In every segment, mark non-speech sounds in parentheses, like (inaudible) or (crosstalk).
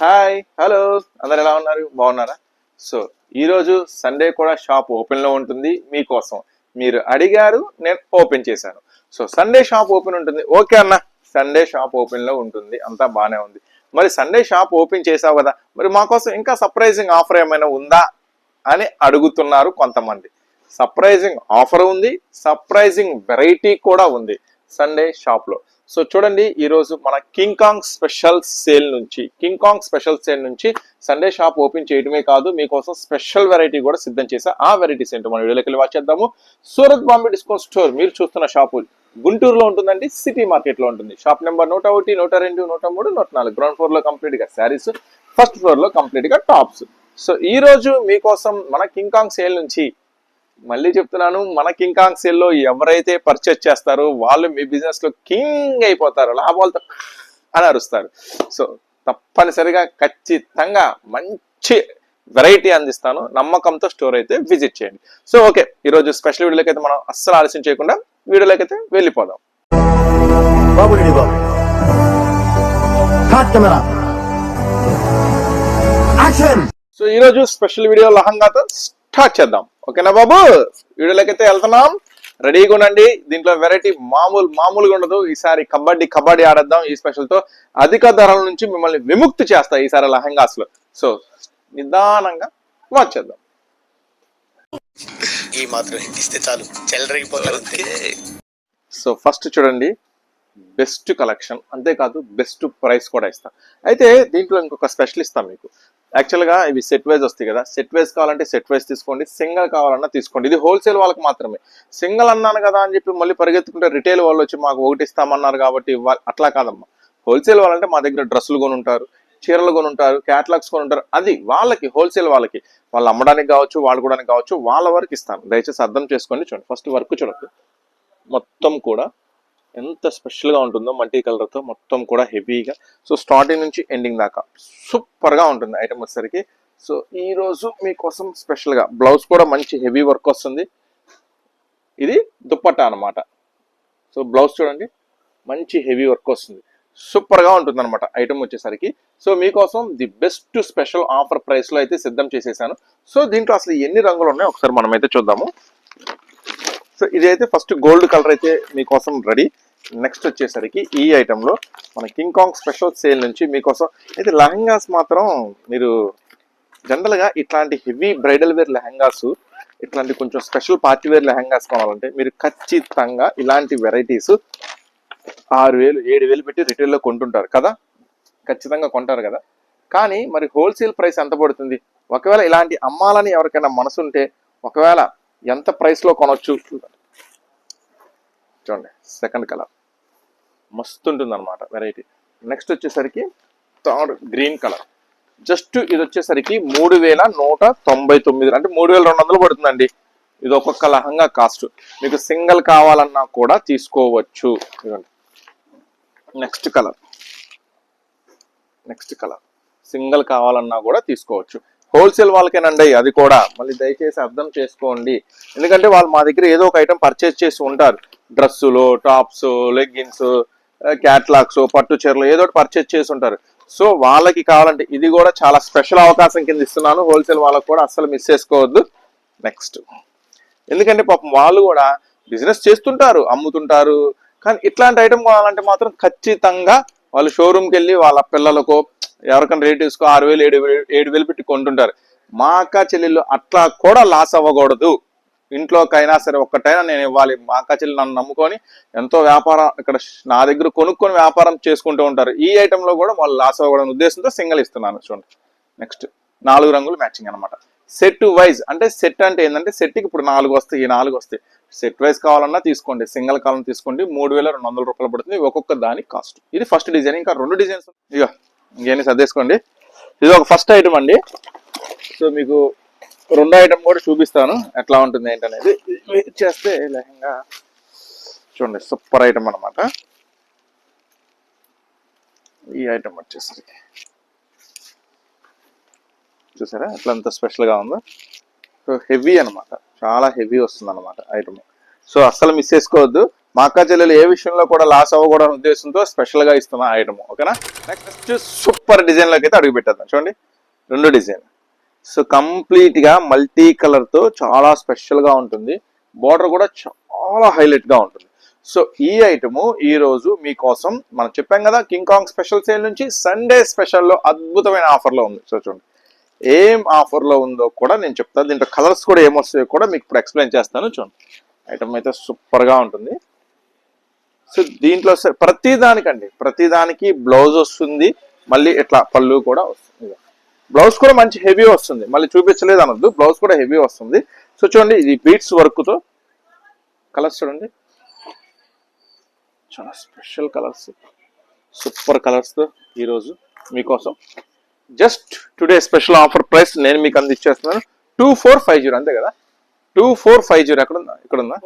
Hi hello. అందరు ఎలా ఉన్నారు? బాగున్నారా? సో ఈరోజు సండే కూడా షాప్ ఓపెన్లో ఉంటుంది. మీకోసం మీరు అడిగారు నేను ఓపెన్ చేశాను. సో సండే షాప్ ఓపెన్ ఉంటుంది. ఓకే అన్న. సండే షాప్ ఓపెన్లో ఉంటుంది. అంతా బాగానే ఉంది. మరి సండే షాప్ ఓపెన్ చేసావు కదా మరి మా కోసం ఇంకా సర్ప్రైజింగ్ ఆఫర్ ఏమైనా ఉందా అని అడుగుతున్నారు కొంతమంది. సర్ప్రైజింగ్ ఆఫర్ ఉంది. సర్ప్రైజింగ్ వెరైటీ కూడా ఉంది సండే షాప్లో. సో చూడండి ఈరోజు మన కింగ్ కాంగ్ స్పెషల్ సేల్ నుంచి కింగ్ కాంగ్ స్పెషల్ సేల్ నుంచి సండే షాప్ ఓపెన్ చేయడమే కాదు మీకోసం స్పెషల్ వెరైటీ కూడా సిద్ధం చేసా ఆ వెరైటీస్ ఏంటో మన వీడియోలోకి వెళ్ళి watch చేద్దాము. సూరత్ బాంబే డిస్కౌంట్ స్టోర్ మీరు చూస్తున్న షాపు గుంటూరులో ఉంటుందండి సిటీ మార్కెట్లో ఉంటుంది. షాప్ నెంబర్ నూట ఒకటి నూట రెండు నూట మూడు నూట నాలుగు. గ్రౌండ్ ఫ్లోర్లో కంప్లీట్గా శారీస్ ఫస్ట్ ఫ్లోర్లో కంప్లీట్గా టాప్స్ సో ఈ రోజు మీకోసం మన కింగ్ కాంగ్ సేల్ నుంచి మళ్ళీ చెప్తున్నాను మన కింగ్ కాంగ్ సేల్లో ఎవరైతే పర్చేస్ చేస్తారో వాళ్ళు మీ బిజినెస్లో కింగ్ అయిపోతారు లాభాలతో అని అరుస్తారు. సో తప్పనిసరిగా ఖచ్చితంగా మంచి వెరైటీ అందిస్తాను. నమ్మకంతో స్టోర్ అయితే విజిట్ చేయండి. సో ఓకే ఈరోజు స్పెషల్ వీడియోలోకి అయితే మనం అస్సలు ఆలస్యం చేయకుండా వీడియోలోకి అయితే వెళ్ళిపోదాం బాబు. బాబు కెమెరా. యాక్షన్! సో ఈ రోజు స్పెషల్ వీడియో లహంగాతో స్టార్ట్ చేద్దాం. ఓకేనా బాబు? వీడియోలోకి అయితే వెళ్తున్నాం. రెడీగా ఉండండి. దీంట్లో వెరైటీ మామూలు మామూలుగా ఉండదు. ఈసారి కబడ్డీ కబడ్డీ ఆడేద్దాం ఈ స్పెషల్తో. అధిక ధరల నుంచి మిమ్మల్ని విముక్తి చేస్తాయి ఈసారి లహంగాస్లో. సో నిదానంగా వాచ్ చేద్దాం. ఈ మాత్రం ఇస్తే చాలు. చెల్లరగిపోతారు సో ఫస్ట్ చూడండి. బెస్ట్ కలెక్షన్ అంతేకాదు బెస్ట్ ప్రైస్ కూడా ఇస్తాం. అయితే దీంట్లో ఇంకొక స్పెషల్ ఇస్తాం మీకు. యాక్చువల్గా ఇవి సెట్ వైజ్ వస్తాయి కదా. సెట్ వైజ్ కావాలంటే సెట్ వైజ్ తీసుకోండి. సింగిల్ కావాలన్నా తీసుకోండి. ఇది హోల్సేల్ వాళ్ళకి మాత్రమే. సింగిల్ అన్నాను కదా అని చెప్పి మళ్ళీ పరిగెత్తుకుంటే రిటైల్ వాళ్ళు వచ్చి మాకు ఒకటి ఇస్తామన్నారు కాబట్టి అట్లా కాదమ్మా. హోల్సేల్ వాళ్ళంటే మా దగ్గర డ్రెస్సులు కొని ఉంటారు చీరలు కొని ఉంటారు క్యాటలాగ్స్ కొని ఉంటారు అది వాళ్ళకి హోల్సేల్ వాళ్ళకి. వాళ్ళు అమ్మడానికి కావచ్చు వాడుకోవడానికి కావచ్చు వాళ్ళ వరకు ఇస్తాను. దయచేసి అర్థం చేసుకోండి చూడండి. ఫస్ట్ వర్క్ చూడండి మొత్తం కూడా ఎంత స్పెషల్గా ఉంటుందో మల్టీ కలర్తో మొత్తం కూడా హెవీగా. సో స్టార్టింగ్ నుంచి ఎండింగ్ దాకా సూపర్గా ఉంటుంది ఐటమ్ వచ్చేసరికి. సో ఈరోజు మీకోసం స్పెషల్గా బ్లౌజ్ కూడా మంచి హెవీ వర్క్ వస్తుంది. ఇది దుప్పట్ట అన్నమాట. సో బ్లౌజ్ చూడండి మంచి హెవీ వర్క్ వస్తుంది. సూపర్గా ఉంటుంది అనమాట ఐటమ్ వచ్చేసరికి. సో మీకోసం ది బెస్ట్ స్పెషల్ ఆఫర్ ప్రైస్లో అయితే సిద్ధం చేసేసాను. సో దీంట్లో అసలు ఎన్ని రంగులు ఉన్నాయో ఒకసారి మనమైతే చూద్దాము. సో ఇదైతే ఫస్ట్ గోల్డ్ కలర్ అయితే మీకోసం రెడీ. నెక్స్ట్ వచ్చేసరికి ఈ ఐటెంలో మన కింగ్ కాంగ్ స్పెషల్ సేల్ నుంచి మీకోసం అయితే లెహంగాస్ మాత్రం మీరు జనరల్గా ఇట్లాంటి హెవీ బ్రైడల్ వేర్ లెహంగాస్ ఇట్లాంటి కొంచెం స్పెషల్ పార్టీ వేర్ లెహంగాస్ కొనాలంటే మీరు ఖచ్చితంగా ఇలాంటి వెరైటీస్ ఆరు వేలు ఏడు వేలు పెట్టి రిటైల్లో కొంటుంటారు కదా? ఖచ్చితంగా కొంటారు కదా? కానీ మరి హోల్సేల్ ప్రైస్ ఎంత పడుతుంది? ఒకవేళ ఇలాంటి అమ్మాలని ఎవరికైనా మనసు ఉంటే ఒకవేళ ఎంత ప్రైస్లో కొనవచ్చు చూడండి సెకండ్ కలర్ మస్తు ఉంటుంది అనమాట వెరైటీ నెక్స్ట్ వచ్చేసరికి థర్డ్ గ్రీన్ కలర్ జస్ట్ ఇది వచ్చేసరికి మూడు వేల నూట తొంభై తొమ్మిది అంటే మూడు వేల రెండు వందలు పడుతుందండి. ఇది ఒక్కొక్క లహంగా కాస్ట్ మీకు సింగిల్ కావాలన్నా కూడా తీసుకోవచ్చు. Next colour next colour single కావాలన్నా కూడా తీసుకోవచ్చు. హోల్సేల్ వాళ్ళకేనండి అది కూడా. మళ్ళీ దయచేసి అర్థం చేసుకోండి. ఎందుకంటే వాళ్ళు మా దగ్గర ఏదో ఒక ఐటెం పర్చేస్ చేసి ఉంటారు. డ్రెస్సులు టాప్స్ లెగ్గిన్స్ క్యాట్లాగ్స్ పట్టు చీరలు ఏదో ఒకటి పర్చేస్ చేసి ఉంటారు. సో వాళ్ళకి కావాలంటే ఇది కూడా చాలా స్పెషల్ అవకాశం కింద ఇస్తున్నాను. హోల్సేల్ వాళ్ళకి కూడా అస్సలు మిస్ చేసుకోవద్దు. నెక్స్ట్. ఎందుకంటే పాపం వాళ్ళు కూడా బిజినెస్ చేస్తుంటారు అమ్ముతుంటారు. కానీ ఇట్లాంటి ఐటమ్ కొనాలంటే మాత్రం ఖచ్చితంగా వాళ్ళు షోరూమ్కి వెళ్ళి వాళ్ళ పిల్లలకు ఎవరికైనా రిలేటివ్స్కో ఆరు వేలు ఏడు వేలు ఏడు వేలు పెట్టి కొంటుంటారు. మా అక్క చెల్లెళ్ళు అట్లా కూడా లాస్ అవ్వకూడదు. ఇంట్లోకైనా సరే ఒక్కటైనా నేను ఇవ్వాలి. మా అక్క చెల్లి నన్ను నమ్ముకొని ఎంతో వ్యాపారం ఇక్కడ నా దగ్గర కొనుక్కొని వ్యాపారం చేసుకుంటూ ఉంటారు. ఈ ఐటెంలో కూడా వాళ్ళు లాస్ అవ్వకూడదు ఉద్దేశంతో సింగిల్ ఇస్తున్నాను చూడండి. నెక్స్ట్ నాలుగు రంగులు మ్యాచింగ్ అన్నమాట. సెట్ వైజ్ అంటే సెట్ అంటే ఏంటంటే సెట్కి ఇప్పుడు నాలుగు వస్తాయి ఈ నాలుగు వస్తాయి. సెట్ వైజ్ కావాలన్నా తీసుకోండి. సింగిల్ కాలం తీసుకోండి. మూడు వేల రెండు వందల రూపాయలు పడుతుంది. ఒక్కొక్క దాని కాస్ట్ ఇది ఫస్ట్ డిజైన్ ఇంకా రెండు డిజైన్స్ ఇక ఇంకేమి సర్దేసుకోండి. ఇది ఒక ఫస్ట్ ఐటమ్ అండి. సో మీకు రెండో ఐటమ్ కూడా చూపిస్తాను. ఎట్లా ఉంటుంది ఏంటనేది చేస్తే లెహంగా చూడండి. సూపర్ ఐటమ్ అనమాట ఈ ఐటమ్ వచ్చేసరికి. చూసారా? ఎట్లా ఎంత స్పెషల్గా ఉందో? సో హెవీ అన్నమాట. చాలా హెవీ వస్తుంది అనమాట ఐటమ్ సో అస్సలు మిస్ చేసుకోవద్దు. మా అక్క చెల్లెలు ఏ విషయంలో కూడా లాస్ అవ్వకూడని ఉద్దేశంతో స్పెషల్గా ఇస్తున్న ఐటమ్ ఓకేనా? నెక్స్ట్ సూపర్ డిజైన్లోకి అయితే అడుగు పెట్టేద్దాం. చూడండి. రెండు డిజైన్ సో కంప్లీట్గా మల్టీ కలర్తో చాలా స్పెషల్గా ఉంటుంది. బార్డర్ కూడా చాలా హైలైట్గా ఉంటుంది. సో ఈ ఐటము ఈ రోజు మీకోసం మనం చెప్పాం కదా కింగ్ కాంగ్ స్పెషల్ సేల్ నుంచి సండే స్పెషల్లో అద్భుతమైన ఆఫర్లో ఉంది. సో చూడండి. ఏం ఆఫర్లో ఉందో కూడా నేను చెప్తాను. దీంట్లో కలర్స్ కూడా ఏమొస్తాయో కూడా మీకు ఇప్పుడు ఎక్స్ప్లెయిన్ చేస్తాను. చూడండి. ఐటమ్ అయితే సూపర్గా ఉంటుంది. సో దీంట్లో సరే ప్రతి దానికండి. ప్రతి దానికి బ్లౌజ్ వస్తుంది. మళ్ళీ ఇట్లా పళ్ళు కూడా వస్తుంది. బ్లౌజ్ కూడా మంచి హెవీ వస్తుంది. మళ్ళీ చూపించలేదు అనొద్దు. బ్లౌజ్ కూడా హెవీ వస్తుంది. సో చూడండి ఇది బీట్స్ వర్క్తో కలర్స్ చూడండి. చాలా స్పెషల్ కలర్స్. సూపర్ కలర్స్తో ఈరోజు మీకోసం just today special offer price నేను మీకు అందించేస్తున్నాను. టూ ఫోర్ ఫైవ్ జీరో అంతే కదా? టూ ఫోర్ ఫైవ్ జీరో ఎక్కడ ఉందా ఇక్కడ ఉందా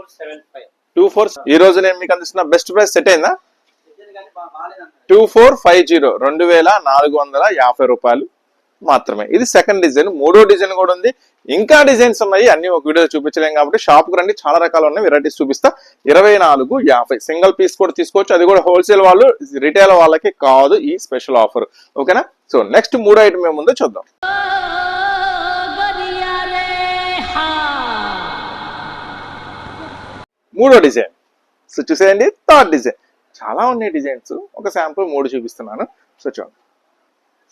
టూ ఫోర్ ఈ రోజు నేను మీకు అందిస్తున్న బెస్ట్ ప్రైస్ సెట్ అయిందా? టూ ఫోర్ ఫైవ్ జీరో రెండు వేల నాలుగు వందల యాభై రూపాయలు మాత్రమే. ఇది సెకండ్ డిజైన్ మూడో డిజైన్ కూడా ఉంది. ఇంకా డిజైన్స్ ఉన్నాయి. అన్ని ఒక వీడియో చూపించలేం కాబట్టి షాప్కి రండి. చాలా రకాలు ఉన్నాయి. వెరైటీస్ చూపిస్తా. ఇరవై నాలుగు యాభై. సింగిల్ పీస్ కూడా తీసుకోవచ్చు. అది కూడా హోల్సేల్ వాళ్ళు రిటైల్ వాళ్ళకి కాదు. ఈ స్పెషల్ ఆఫర్ ఓకేనా సో నెక్స్ట్ మూడు ఐటమ్ ఏముందో చూద్దాం. మూడో డిజైన్. సో చూసేయండి. Third design. చాలా ఉన్నాయి డిజైన్స్. ఒక శాంపుల్ మూడు చూపిస్తున్నాను. సో చూడండి.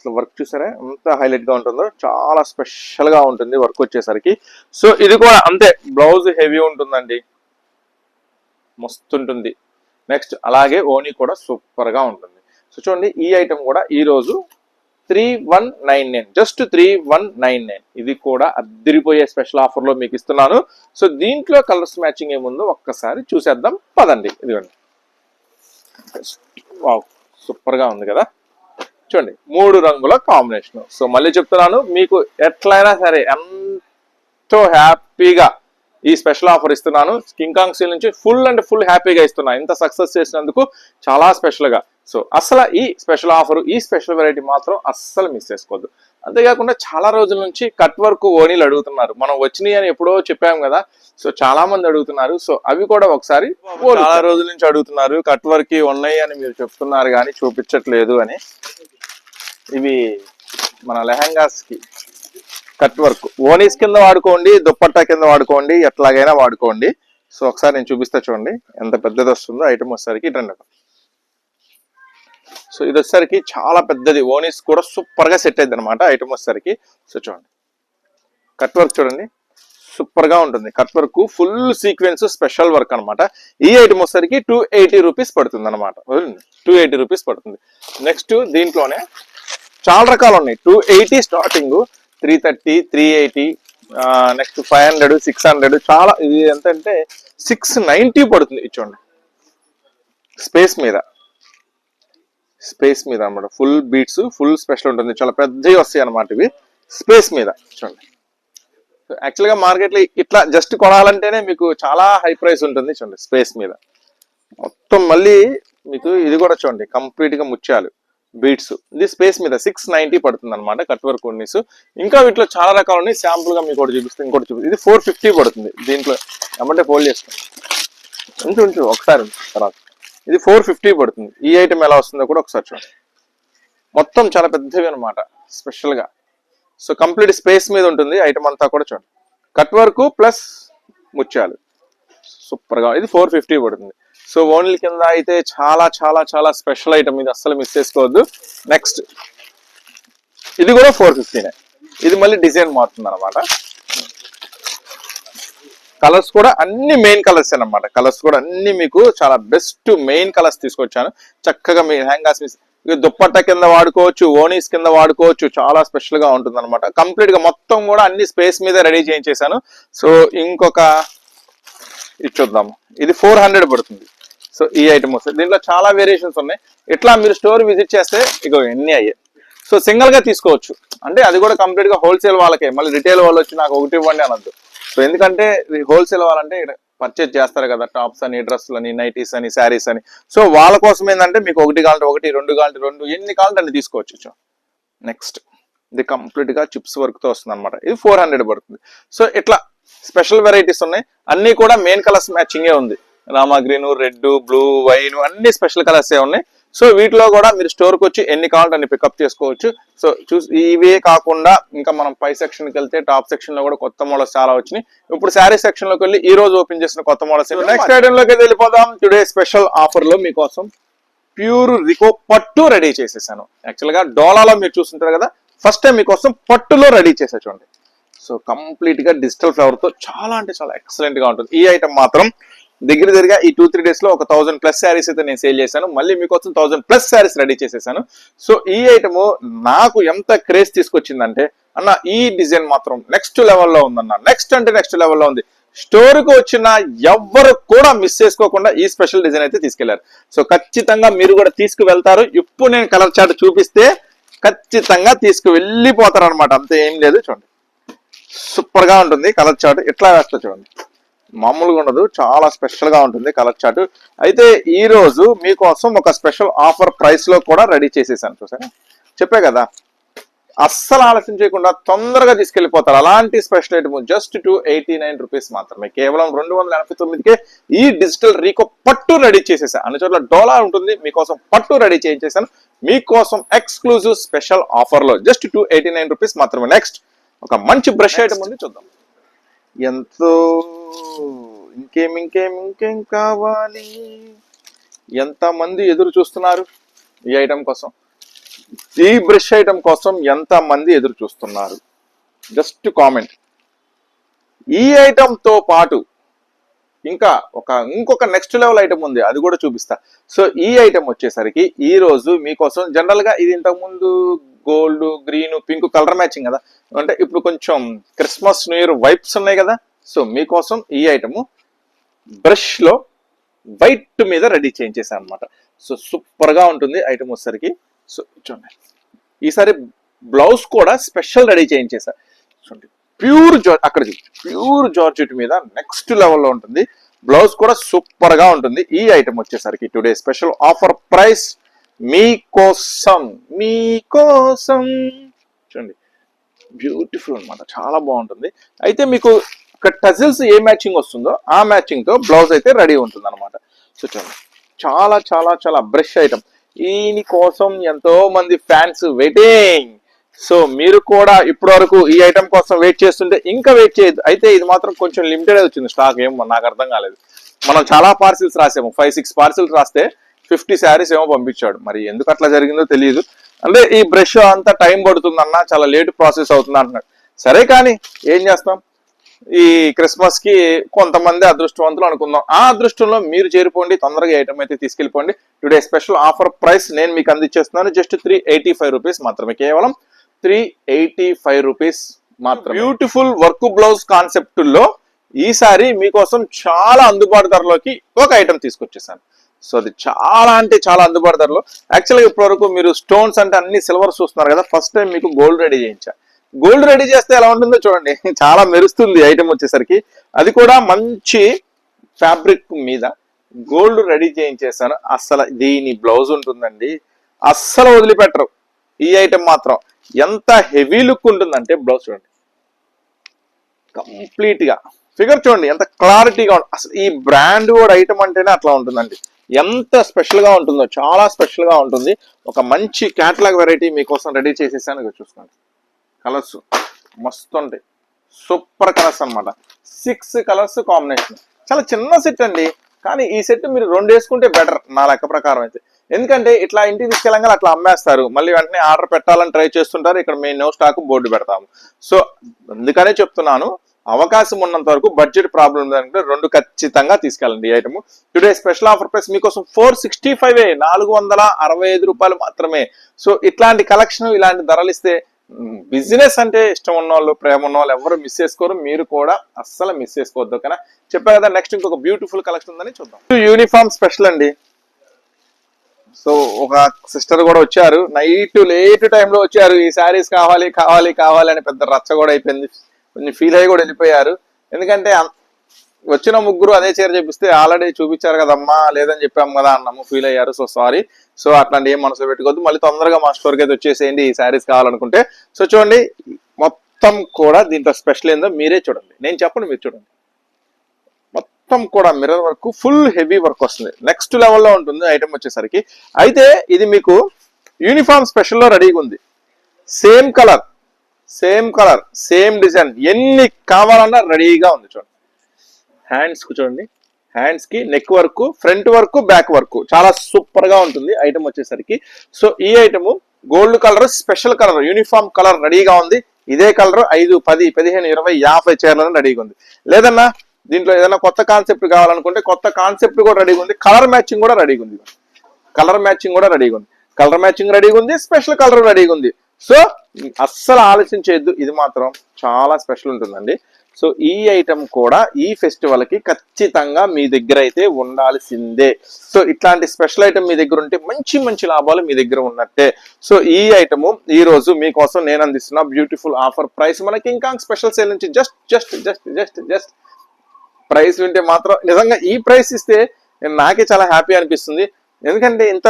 అసలు వర్క్ చూసారా? ఎంత హైలైట్గా ఉంటుందో చాలా స్పెషల్గా ఉంటుంది వర్క్ వచ్చేసరికి. సో ఇది కూడా అంతే బ్లౌజ్ హెవీ ఉంటుందండి. మస్తు ఉంటుంది నెక్స్ట్ అలాగే ఓనీ కూడా సూపర్గా ఉంటుంది. సో చూడండి ఈ ఐటమ్ కూడా ఈ రోజు three one nine nine just three one nine nine ఇది కూడా అద్దరిపోయే స్పెషల్ ఆఫర్లో మీకు ఇస్తున్నాను. సో దీంట్లో కలర్స్ మ్యాచింగ్ ఏముందో ఒక్కసారి చూసేద్దాం. పదండి ఇదిగోండి. వావ్ సూపర్గా ఉంది కదా. చూడండి మూడు రంగుల కాంబినేషన్ సో మళ్ళీ చెప్తున్నాను మీకు ఎట్లయినా సరే ఎంతో హ్యాపీగా ఈ స్పెషల్ ఆఫర్ ఇస్తున్నాను. కింగ్ కాంగ్ సీల్ నుంచి ఫుల్ అండ్ ఫుల్ హ్యాపీగా ఇస్తున్నా. ఇంత సక్సెస్ చేసినందుకు చాలా స్పెషల్గా సో అసలు ఈ స్పెషల్ ఆఫర్ ఈ స్పెషల్ వెరైటీ మాత్రం అస్సలు మిస్ చేసుకోవద్దు. అంతేకాకుండా చాలా రోజుల నుంచి కట్ వర్క్ ఓనీలు అడుగుతున్నారు. మనం వచ్చినాయి అని ఎప్పుడో చెప్పాం కదా. సో చాలా మంది అడుగుతున్నారు. సో అవి కూడా ఒకసారి చాలా రోజుల నుంచి అడుగుతున్నారు. కట్ వర్క్ ఉన్నాయి అని మీరు చెప్తున్నారు కానీ చూపించట్లేదు అని. ఇవి మన లెహంగాస్కి కట్ వర్క్. ఓనీస్ కింద వాడుకోండి దుప్పట్టా కింద వాడుకోండి ఎట్లాగైనా వాడుకోండి. సో ఒకసారి నేను చూపిస్తా చూడండి ఎంత పెద్దది వస్తుందో ఐటమ్ వచ్చేసరికి ఇటండి సో ఇది వచ్చేసరికి చాలా పెద్దది. ఓనీస్ కూడా సూపర్గా సెట్ అయింది అనమాట ఐటమ్ వచ్చేసరికి. సో చూడండి. కట్ వర్క్ చూడండి. సూపర్గా ఉంటుంది. Cut work full sequence special work అనమాట ఈ ఐటమ్ వచ్చేసరికి టూ ఎయిటీ రూపీస్ పడుతుంది అనమాట టూ ఎయిటీ రూపీస్ పడుతుంది. నెక్స్ట్ దీంట్లోనే చాలా రకాలు ఉన్నాయి. Two eighty starting three thirty three eighty next five hundred six hundred చాలా ఇది ఎంత అంటే సిక్స్ నైంటీ పడుతుంది ఇది చూడండి స్పేస్ మీద. స్పేస్ మీద అన్నమాట. ఫుల్ బీట్స్ ఫుల్ స్పెషల్ ఉంటుంది. చాలా పెద్దవి వస్తాయి అనమాట ఇవి. స్పేస్ మీద చూడండి యాక్చువల్గా మార్కెట్లో ఇట్లా జస్ట్ కొనాలంటేనే మీకు చాలా హై ప్రైస్ ఉంటుంది చూడండి స్పేస్ మీద. మొత్తం మళ్ళీ మీకు ఇది కూడా చూడండి. కంప్లీట్గా ముత్యాలు. బీట్స్ ఇది స్పేస్ మీద సిక్స్ నైన్టీ పడుతుంది అనమాట కట్ వర్క్ ఉన్నీస్ ఇంకా వీటిలో చాలా రకాలు ఉన్నాయి. శాంపుల్గా మీకు ఒకటి చూపిస్తే ఇంకోటి చూపిస్తుంది ఇది ఫోర్ ఫిఫ్టీ పడుతుంది. దీంట్లో ఏమంటే ఫోల్డ్ చేస్తాం. ఉంచు ఉంచు ఒకసారి తర్వాత. ఇది ఫోర్ ఫిఫ్టీ పడుతుంది. ఈ ఐటమ్ ఎలా వస్తుందో కూడా ఒకసారి చూడండి. మొత్తం చాలా పెద్దవి అనమాట స్పెషల్గా. సో కంప్లీట్ స్పేస్ మీద ఉంటుంది ఐటమ్ అంతా కూడా చూడండి. కట్ వర్క్ ప్లస్ ముత్యాలు. సూపర్గా. ఇది ఫోర్ ఫిఫ్టీ పడుతుంది. సో ఓన్లీ కింద అయితే చాలా చాలా చాలా స్పెషల్ ఐటమ్ ఇది అస్సలు మిస్ చేసుకోవద్దు. నెక్స్ట్ ఇది కూడా ఫోర్ ఫిఫ్టీనే ఇది మళ్ళీ డిజైన్ మారుతుంది అనమాట కలర్స్ కూడా అన్ని మెయిన్ కలర్స్ అనమాట కలర్స్ కూడా అన్ని మీకు చాలా బెస్ట్ మెయిన్ కలర్స్ తీసుకొచ్చాను. చక్కగా మీ హ్యాంగర్స్ దుప్పట్ట కింద వాడుకోవచ్చు ఓనీస్ కింద వాడుకోవచ్చు చాలా స్పెషల్గా ఉంటుంది అనమాట కంప్లీట్గా మొత్తం కూడా అన్ని స్పేస్ మీద రెడీ చేయించేసాను సో ఇంకొక ఇది చూద్దాము ఇది ఫోర్ హండ్రెడ్ పడుతుంది. సో ఈ ఐటమ్ వస్తుంది దీంట్లో చాలా వేరియేషన్స్ ఉన్నాయి. ఇట్లా మీరు స్టోర్ విజిట్ చేస్తే ఇక ఎన్ని అయ్యాయి. సో సింగిల్గా తీసుకోవచ్చు. అంటే అది కూడా కంప్లీట్గా హోల్సేల్ వాళ్ళకే. మళ్ళీ రిటైల్ వాళ్ళు వచ్చి నాకు ఒకటి ఇవ్వండి అనద్దు. సో ఎందుకంటే హోల్సేల్ వాళ్ళంటే పర్చేజ్ చేస్తారు కదా టాప్స్ అని డ్రెస్సులు అని నైటీస్ అని శారీస్ అని. సో వాళ్ళ కోసం ఏంటంటే మీకు ఒకటి కావాలంటే ఒకటి రెండు కావాలంటే రెండు ఎన్ని కావాలంటే అన్ని తీసుకోవచ్చు. నెక్స్ట్ ఇది కంప్లీట్గా చిప్స్ వర్క్తో వస్తుంది అనమాట ఇది ఫోర్ హండ్రెడ్ పడుతుంది. సో ఇట్లా స్పెషల్ వెరైటీస్ ఉన్నాయి. అన్ని కూడా మెయిన్ కలర్స్ మ్యాచింగే ఉంది. Rama green red blue wine అన్ని స్పెషల్ కలర్స్ ఏ ఉన్నాయి. సో వీటిలో కూడా మీరు స్టోర్కి వచ్చి ఎన్ని కావాలంటే అన్ని పికప్ చేసుకోవచ్చు. సో చూసి ఇవే కాకుండా ఇంకా మనం పై సెక్షన్కి వెళ్తే టాప్ సెక్షన్లో కూడా కొత్త మోడల్స్ చాలా వచ్చినాయి. ఇప్పుడు శారీ సెక్షన్లోకి వెళ్ళి ఈ రోజు ఓపెన్ చేసిన కొత్త మోడల్స్ నెక్స్ట్ ఐటమ్లోకి వెళ్ళిపోదాం. టుడే స్పెషల్ ఆఫర్లో మీకోసం ప్యూర్ రికో పట్టు రెడీ చేసేసాను. యాక్చువల్గా డోలాలో మీరు చూస్తుంటారు కదా ఫస్ట్ టైం మీకోసం పట్టులో రెడీ చేసా చూడండి. సో కంప్లీట్గా డిజిటల్ ఫ్లవర్తో చాలా అంటే చాలా ఎక్సలెంట్గా ఉంటుంది. ఈ ఐటమ్ మాత్రం దగ్గర దగ్గరగా ఈ టూ త్రీ డేస్లో ఒక థౌసండ్ ప్లస్ శారీస్ అయితే నేను సేల్ చేశాను. మళ్ళీ మీకోసం థౌసండ్ ప్లస్ శారీస్ రెడీ చేసేసాను. సో ఈ ఐటమ్ నాకు ఎంత క్రేజ్ తీసుకొచ్చిందంటే అన్న ఈ డిజైన్ మాత్రం నెక్స్ట్ లెవెల్లో ఉందన్న. నెక్స్ట్ అంటే నెక్స్ట్ లెవెల్లో ఉంది. స్టోర్కి వచ్చిన ఎవ్వరు కూడా మిస్ చేసుకోకుండా ఈ స్పెషల్ డిజైన్ అయితే తీసుకెళ్ళారు. సో ఖచ్చితంగా మీరు కూడా తీసుకు వెళ్తారు ఇప్పుడు నేను కలర్ చార్ట్ చూపిస్తే ఖచ్చితంగా తీసుకువెళ్ళిపోతారు అనమాట అంతే ఏం లేదు చూడండి. సూపర్గా ఉంటుంది కలర్ చార్ట్ ఎట్లా వేస్తా చూడండి. మామూలుగా ఉండదు చాలా స్పెషల్గా ఉంటుంది కలర్ చార్ట్ అయితే ఈ రోజు మీకోసం ఒక స్పెషల్ ఆఫర్ ప్రైస్లో కూడా రెడీ చేసేసాను చూసారా? చెప్పే కదా అస్సలు ఆలస్యం చేయకుండా తొందరగా తీసుకెళ్ళిపోతారు అలాంటి special item just two eighty nine rupees మాత్రమే. కేవలం రెండు వందల ఎనభై తొమ్మిదికే ఈ డిజిటల్ రీకో పట్టు రెడీ చేసేసాను. అన్ని చోట్ల డోలార్ ఉంటుంది మీకోసం పట్టు రెడీ చేయించేసాను. మీకోసం ఎక్స్క్లూజివ్ స్పెషల్ ఆఫర్లో just two eighty nine rupees మాత్రమే. నెక్స్ట్ ఒక మంచి బ్రష్ ఐటమ్ ఉంది చూద్దాం. ఎంతో ఇంకేం ఇంకేం ఇంకేం కావాలి? ఎంతమంది ఎదురు చూస్తున్నారు ఈ ఐటమ్ కోసం? ఈ బ్రష్ ఐటమ్ కోసం ఎంతమంది ఎదురు చూస్తున్నారు? Just comment. ఈ ఐటెంతో పాటు ఇంకా ఒక ఇంకొక నెక్స్ట్ లెవెల్ ఐటమ్ ఉంది అది కూడా చూపిస్తా. సో ఈ ఐటమ్ వచ్చేసరికి ఈ రోజు మీకోసం జనరల్గా ఇది ఇంతకుముందు gold green pink colour matching కదా? అంటే ఇప్పుడు కొంచెం క్రిస్మస్ న్యూ ఇయర్ వైప్స్ ఉన్నాయి కదా? సో మీకోసం ఈ ఐటము బ్రష్లో వైట్ మీద రెడీ చేయించేసాను అనమాట సో సూపర్గా ఉంటుంది ఐటమ్ వచ్చేసరికి. సో చూడండి. ఈసారి బ్లౌజ్ కూడా స్పెషల్ రెడీ చేయించేసా చూడండి ప్యూర్ జార్ అక్కడ ప్యూర్ జార్జెట్ మీద నెక్స్ట్ లెవెల్లో ఉంటుంది. బ్లౌజ్ కూడా సూపర్గా ఉంటుంది. ఈ ఐటమ్ వచ్చేసరికి టుడే స్పెషల్ ఆఫర్ ప్రైస్ మీకోసం మీకోసం. చూడండి బ్యూటిఫుల్ అన్నమాట చాలా బాగుంటుంది. అయితే మీకు ఇక్కడ టజిల్స్ ఏ మ్యాచింగ్ వస్తుందో ఆ మ్యాచింగ్తో బ్లౌజ్ అయితే రెడీ ఉంటుంది అనమాట సో చూడండి చాలా చాలా చాలా బ్రష్ ఐటమ్. దీని కోసం ఎంతో మంది ఫ్యాన్స్ వెయిటింగ్. సో మీరు కూడా ఇప్పటి వరకు ఈ ఐటమ్ కోసం వెయిట్ చేస్తుంటే ఇంకా వెయిట్ చేయదు అయితే ఇది మాత్రం కొంచెం లిమిటెడ్ వచ్చింది. స్టాక్ ఏమో నాకు అర్థం కాలేదు. మనం చాలా పార్సిల్స్ రాసాము. ఫైవ్ సిక్స్ పార్సిల్స్ రాస్తే ఫిఫ్టీ శారీస్ ఏమో పంపించాడు. మరి ఎందుకు అట్లా జరిగిందో తెలియదు. అంటే ఈ బ్రష్ అంతా టైం పడుతుందన్న చాలా లేట్ ప్రాసెస్ అవుతుంది అంటున్నాడు సరే కానీ ఏం చేస్తాం? ఈ క్రిస్మస్కి కొంతమంది అదృష్టవంతులు అనుకుందాం. ఆ అదృష్టంలో మీరు చేరిపోండి తొందరగా ఐటమ్ అయితే తీసుకెళ్ళిపోండి. టుడే స్పెషల్ ఆఫర్ ప్రైస్ నేను మీకు అందించేస్తున్నాను. Just three eighty five rupees మాత్రమే. కేవలం త్రీ ఎయిటీ ఫైవ్ రూపీస్ మాత్రం బ్యూటిఫుల్ వర్క్ బ్లౌజ్ కాన్సెప్ట్లో ఈసారి మీకోసం చాలా అందుబాటు ధరలోకి ఒక ఐటమ్ తీసుకొచ్చేసాను. సో అది చాలా అంటే చాలా అందుబాటు ధరలో. యాక్చువల్గా ఇప్పటివరకు మీరు స్టోన్స్ అంటే అన్ని సిల్వర్ చూస్తున్నారు కదా. ఫస్ట్ టైం మీకు గోల్డ్ రెడీ చేయించాను గోల్డ్ రెడీ చేస్తే ఎలా ఉంటుందో చూడండి. (laughs) చాలా మెరుస్తుంది ఐటమ్ వచ్చేసరికి. అది కూడా మంచి ఫ్యాబ్రిక్ మీద గోల్డ్ రెడీ చేయించేసాను అస్సలు దీని బ్లౌజ్ ఉంటుందండి. అస్సలు వదిలిపెట్టరు. ఈ ఐటెం మాత్రం ఎంత హెవీ లుక్ ఉంటుందంటే బ్లౌజ్ చూడండి. కంప్లీట్గా. ఫిగర్ చూడండి ఎంత క్లారిటీగా అసలు ఈ బ్రాండ్ కూడా ఐటమ్ అంటేనే అట్లా ఉంటుందండి. ఎంత స్పెషల్గా ఉంటుందో చాలా స్పెషల్గా ఉంటుంది. ఒక మంచి క్యాటలాగ్ వెరైటీ మీకోసం రెడీ చేసేసాను. చూసుకోండి. కలర్స్ మస్తు ఉంటాయి సూపర్ కలర్స్ అన్నమాట. Six colours combination. చాలా చిన్న సెట్ అండి. కానీ ఈ సెట్ మీరు రెండు వేసుకుంటే బెటర్ నా లెక్క ప్రకారం అయితే. ఎందుకంటే ఇట్లా ఇంటికి తీసుకెళ్ళంగా అట్లా అమ్మేస్తారు. మళ్ళీ వెంటనే ఆర్డర్ పెట్టాలని ట్రై చేస్తుంటారు. ఇక్కడ మేము నో స్టాక్ బోర్డు పెడతాము. సో అందుకనే చెప్తున్నాను. అవకాశం ఉన్నంత వరకు బడ్జెట్ ప్రాబ్లం ఉందంటే రెండు ఖచ్చితంగా తీసుకెళ్ళండి ఈ item today special offer price మీకోసం ఫోర్ సిక్స్టీ ఫైవ్ నాలుగు వందల అరవై ఐదు రూపాయలు మాత్రమే. సో ఇట్లాంటి కలెక్షన్ ఇలాంటి ధరలు ఇస్తే బిజినెస్ అంటే ఇష్టం ఉన్న వాళ్ళు ప్రేమ ఉన్న వాళ్ళు ఎవరు మిస్ చేసుకోరు మీరు కూడా అస్సలు మిస్ చేసుకోవద్దు ఓకేనా? చెప్పా కదా నెక్స్ట్ ఇంకొక బ్యూటిఫుల్ కలెక్షన్ ఉందని చూద్దాం. యూనిఫామ్ స్పెషల్ అండి. సో ఒక సిస్టర్ కూడా వచ్చారు. నైట్ లేట్ టైంలో వచ్చారు. ఈ శారీస్ కావాలి కావాలి కావాలి అని పెద్ద రచ్చ కూడా అయిపోయింది. కొంచెం ఫీల్ అయ్యి కూడా వెళ్ళిపోయారు. ఎందుకంటే వచ్చిన ముగ్గురు అదే చీర చూపిస్తే ఆల్రెడీ చూపించారు కదమ్మా లేదని చెప్పాము కదా అన్నాము ఫీల్ అయ్యారు. సో సారీ సో అట్లాంటి ఏం మనసులో పెట్టుకోవద్దు. మళ్ళీ తొందరగా మా స్టోర్కి అయితే వచ్చేసేయండి. ఈ శారీస్ కావాలనుకుంటే. సో చూడండి మొత్తం కూడా దీంట్లో స్పెషల్ ఏందో మీరే చూడండి. నేను చెప్పను మీరు చూడండి. మొత్తం కూడా mirror work full heavy work వస్తుంది. నెక్స్ట్ లెవెల్లో ఉంటుంది ఐటమ్ వచ్చేసరికి. అయితే ఇది మీకు యూనిఫామ్ స్పెషల్లో రెడీగా ఉంది. Same colour same colour same design ఎన్ని కావాలన్నా రెడీగా ఉంది చూడండి. హ్యాండ్స్ కూర్చోండి చూడండి. హ్యాండ్స్కి neck work front work back work. చాలా సూపర్గా ఉంటుంది. ఐటమ్ వచ్చేసరికి. సో ఈ item gold colour special colour uniform colour రెడీగా ఉంది. ఇదే కలర్ ఐదు పది పదిహేను ఇరవై యాభై చీరలను రెడీగా ఉంది. లేదన్నా దీంట్లో ఏదైనా కొత్త కాన్సెప్ట్ కావాలనుకుంటే కొత్త కాన్సెప్ట్ కూడా రెడీగా ఉంది. కలర్ మ్యాచింగ్ కూడా రెడీగా ఉంది. కలర్ మ్యాచింగ్ కూడా రెడీగా ఉంది. కలర్ మ్యాచింగ్ రెడీగా ఉంది. స్పెషల్ కలర్ రెడీగా ఉంది. సో అస్సలు ఆలోచించేద్దు ఇది మాత్రం చాలా స్పెషల్ ఉంటుందండి. సో ఈ ఐటమ్ కూడా ఈ ఫెస్టివల్కి ఖచ్చితంగా మీ దగ్గర అయితే ఉండాల్సిందే. సో ఇట్లాంటి స్పెషల్ ఐటమ్ మీ దగ్గర ఉంటే మంచి మంచి లాభాలు మీ దగ్గర ఉన్నట్టే. సో ఈ ఐటమ్ ఈ రోజు మీకోసం నేను అందిస్తున్న బ్యూటిఫుల్ ఆఫర్ ప్రైస్ మనకి ఇంకా స్పెషల్ సేల్ నుంచి just just just just just price వింటే మాత్రం నిజంగా ఈ ప్రైస్ ఇస్తే నాకే చాలా హ్యాపీ అనిపిస్తుంది. ఎందుకంటే ఇంత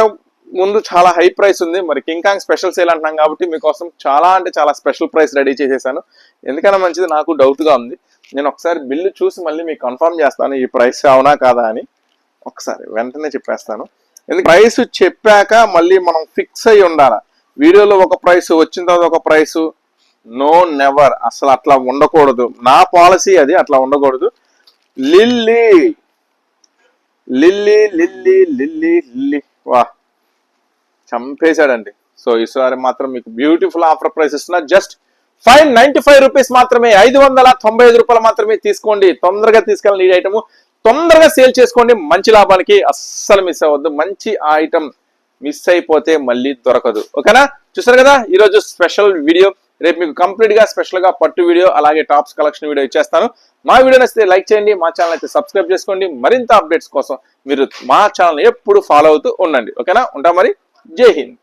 ముందు చాలా హై ప్రైస్ ఉంది. మరి కింగ్ కాంగ్ స్పెషల్ సేల్ అంటున్నాం కాబట్టి మీకోసం చాలా అంటే చాలా స్పెషల్ ప్రైస్ రెడీ చేసేసాను. ఎందుకన్నా మంచిది? నాకు డౌట్గా ఉంది. నేను ఒకసారి బిల్లు చూసి మళ్ళీ మీకు కన్ఫర్మ్ చేస్తాను ఈ ప్రైస్ అవునా కాదా అని. ఒకసారి వెంటనే చెప్పేస్తాను. ఎందుకు? ప్రైస్ చెప్పాక మళ్ళీ మనం ఫిక్స్ అయి ఉండాలి? వీడియోలో ఒక ప్రైస్ వచ్చిన తర్వాత ఒక ప్రైస్ నో నెవర్ అసలు అట్లా ఉండకూడదు. నా పాలసీ అది అట్లా ఉండకూడదు. లిల్లీ. లిల్లీ లిల్లీ లిల్లీ లిల్లీ. వా చంపేశాడండి. సో ఈసారి మాత్రం మీకు బ్యూటిఫుల్ ఆఫర్ ప్రైస్ ఇస్తున్నా. Just five ninety five rupees మాత్రమే ఐదు వందల తొంభై ఐదు రూపాయలు మాత్రమే తీసుకోండి. తొందరగా తీసుకెళ్ళండి ఈ ఐటమ్. తొందరగా సేల్ చేసుకోండి. మంచి లాభాలకి అస్సలు మిస్ అవ్వద్దు. మంచి ఐటమ్ మిస్ అయిపోతే మళ్ళీ దొరకదు. ఓకేనా? చూసారు కదా? ఈరోజు స్పెషల్ వీడియో. రేపు మీకు కంప్లీట్గా స్పెషల్గా పట్టు వీడియో అలాగే టాప్స్ కలెక్షన్ వీడియో ఇచ్చేస్తాను. మా వీడియో నచ్చితే లైక్ చేయండి. మా ఛానల్ అయితే సబ్స్క్రైబ్ చేసుకోండి. మరింత అప్డేట్స్ కోసం మీరు మా ఛానల్ ఎప్పుడు ఫాలో అవుతూ ఉండండి. ఓకేనా? ఉంటాం మరి. Jai